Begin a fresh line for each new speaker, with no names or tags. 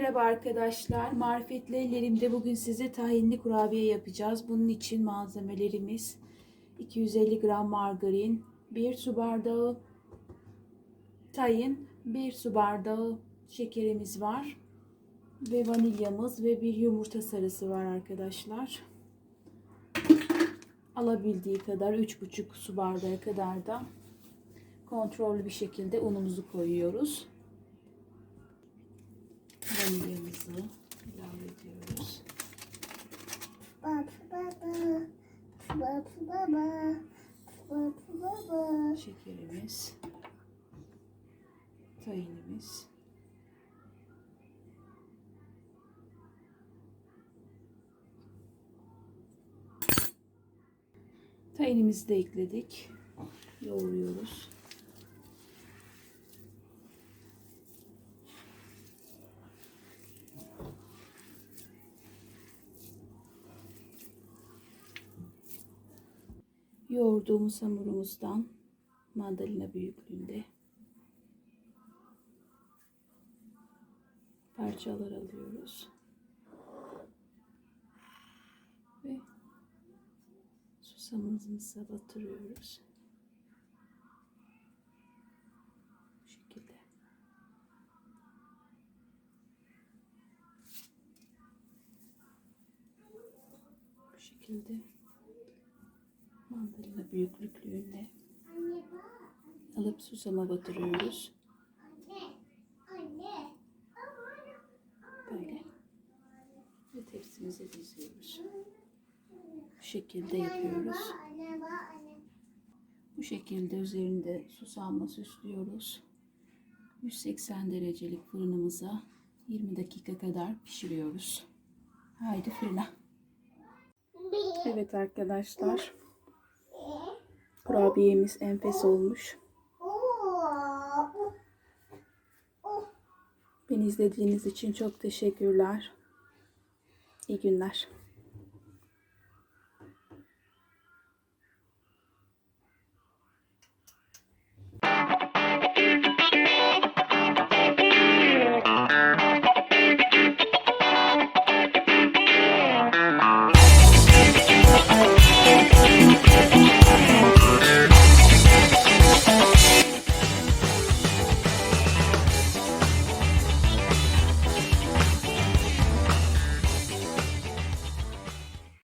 Merhaba arkadaşlar. Marifetli ellerimde bugün size tahinli kurabiye yapacağız. Bunun için malzemelerimiz 250 gram margarin, 1 su bardağı tahin, 1 su bardağı şekerimiz var ve vanilyamız ve bir yumurta sarısı var arkadaşlar. Alabildiği kadar 3,5 su bardağı kadar da kontrollü bir şekilde unumuzu koyuyoruz. Vanilyamızı ilave ediyoruz.
Baba baba. Baba baba. Baba baba.
Şekerimiz. Tahinimiz. Tahinimizi de ekledik. Yoğuruyoruz. Yoğurduğumuz hamurumuzdan mandalina büyüklüğünde parçalar alıyoruz. Ve susamımızı batırıyoruz. Bu şekilde. Şekilde mandalina
bak.
alıp susama batırıyoruz. Böyle. Ve tepsimize diziyoruz. Bu şekilde yapıyoruz. Bu şekilde üzerinde susamla süslüyoruz. 180 derecelik fırınımıza 20 dakika kadar pişiriyoruz. Haydi fırına. Evet arkadaşlar. Kurabiyemiz enfes olmuş. Beni izlediğiniz için çok teşekkürler. İyi günler.